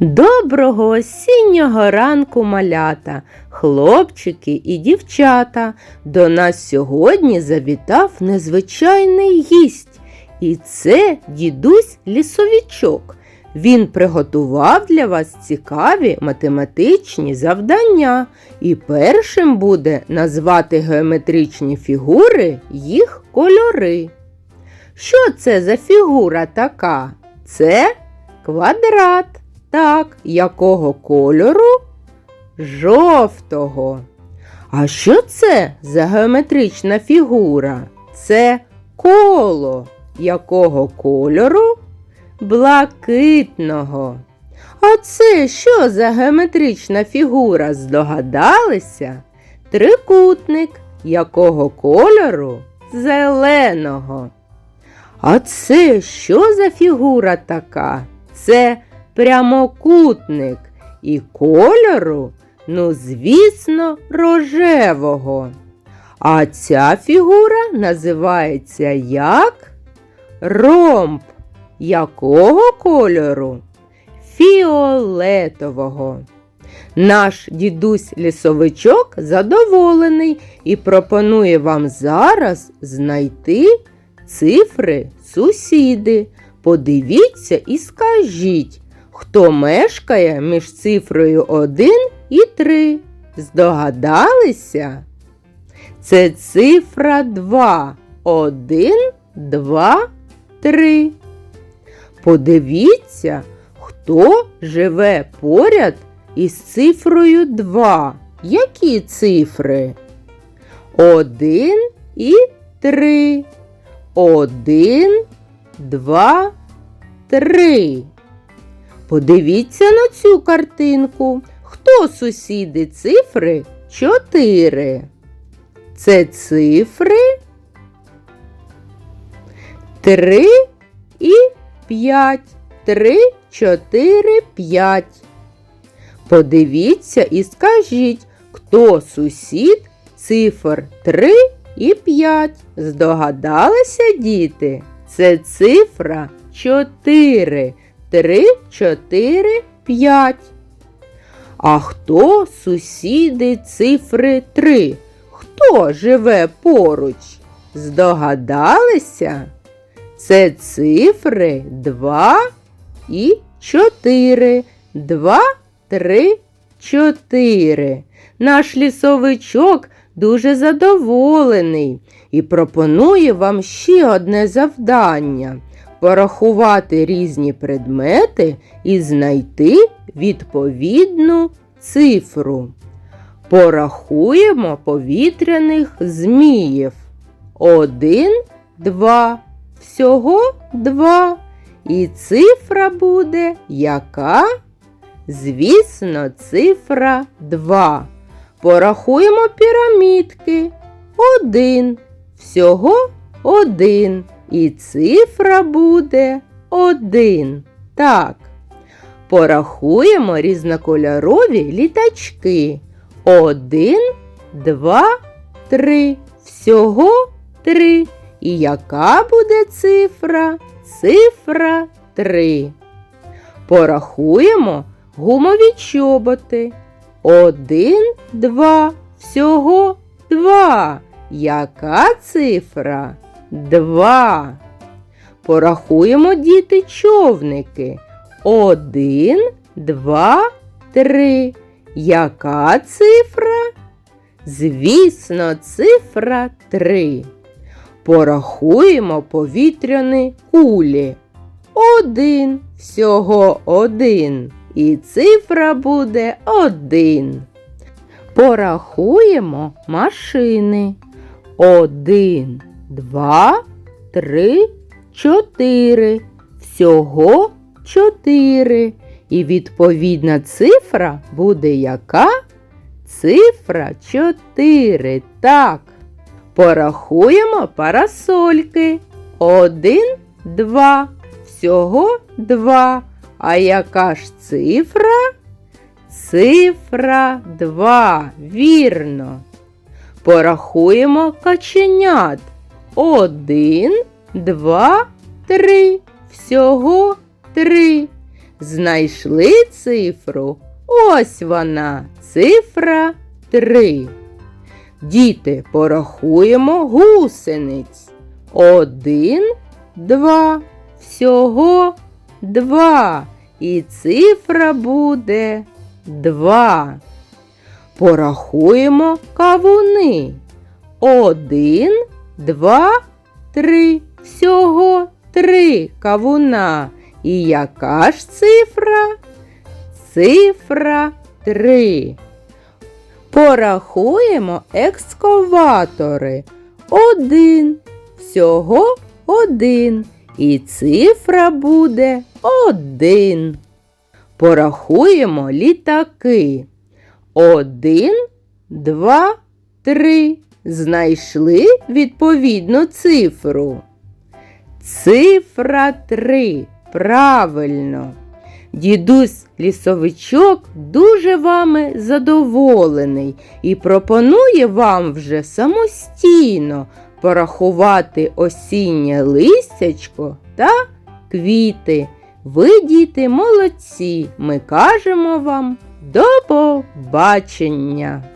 Доброго осіннього ранку малята, хлопчики і дівчата. До нас сьогодні завітав незвичайний гість. І це дідусь лісовичок. Він приготував для вас цікаві математичні завдання і першим буде назвати геометричні фігури їх кольори. Що це за фігура така? Це квадрат. Так, якого кольору? Жовтого. А що це за геометрична фігура? Це коло. Якого кольору? Блакитного. А це що за геометрична фігура? Здогадалися? Трикутник. Якого кольору? Зеленого. А це що за фігура така? Це прямокутник і кольору, ну, звісно, рожевого. А ця фігура називається як ромб. Якого кольору? Фіолетового. Наш дідусь лісовичок задоволений і пропонує вам зараз знайти цифри сусіди. Подивіться і скажіть, хто мешкає між цифрою 1 і 3. Здогадалися? Це цифра 2. 1, 2, 3. Подивіться, хто живе поряд із цифрою 2. Які цифри? 1 і 3. 1, 2, 3. Подивіться на цю картинку. Хто сусіди цифри 4? Це цифри 3 і 5. 3, 4, 5. Подивіться і скажіть, хто сусід цифр 3 і 5. Здогадалися, діти? Це цифра 4. 3, 4, 5. А хто сусіди цифри 3? Хто живе поруч? Здогадалися? Це цифри 2 і 4. 2, 3, 4. Наш лісовичок дуже задоволений і пропонує вам ще одне завдання порахувати різні предмети і знайти відповідну цифру. Порахуємо повітряних зміїв. Один, два, всього два. І цифра буде яка? Звісно, цифра 2. Порахуємо пірамідки. Один. Всього один. І цифра буде один. Так. Порахуємо різнокольорові літачки. Один, два, три. Всього три. І яка буде цифра? Цифра 3. Порахуємо гумові чоботи. Один, два. Всього два. Яка цифра? Два. Порахуємо діти човники. Один, два, три. Яка цифра? Звісно, цифра три. Порахуємо повітряні кулі. Один, всього один. І цифра буде один. Порахуємо машини. Один, два, три, чотири. Всього чотири. І відповідна цифра буде яка? Цифра чотири. Так. Порахуємо парасольки. Один, два. Всього два. А яка ж цифра? Цифра 2. Вірно. Порахуємо каченят. Один, два, три. Всього три. знайшли цифру. Ось вона, цифра 3. Діти, порахуємо гусениць. Один, два, всього два. І цифра буде два. Порахуємо кавуни. Один, два, три. Всього три кавуна. І яка ж цифра? Цифра три. Порахуємо екскаватори. Один. Всього один. І цифра буде один. Порахуємо літаки. Один, два, три. Знайшли відповідну цифру. Цифра три. Правильно. Дідусь лісовичок дуже вами задоволений і пропонує вам вже самостійно порахувати осіннє листячко та квіти. Ви, діти, молодці. Ми кажемо вам до побачення!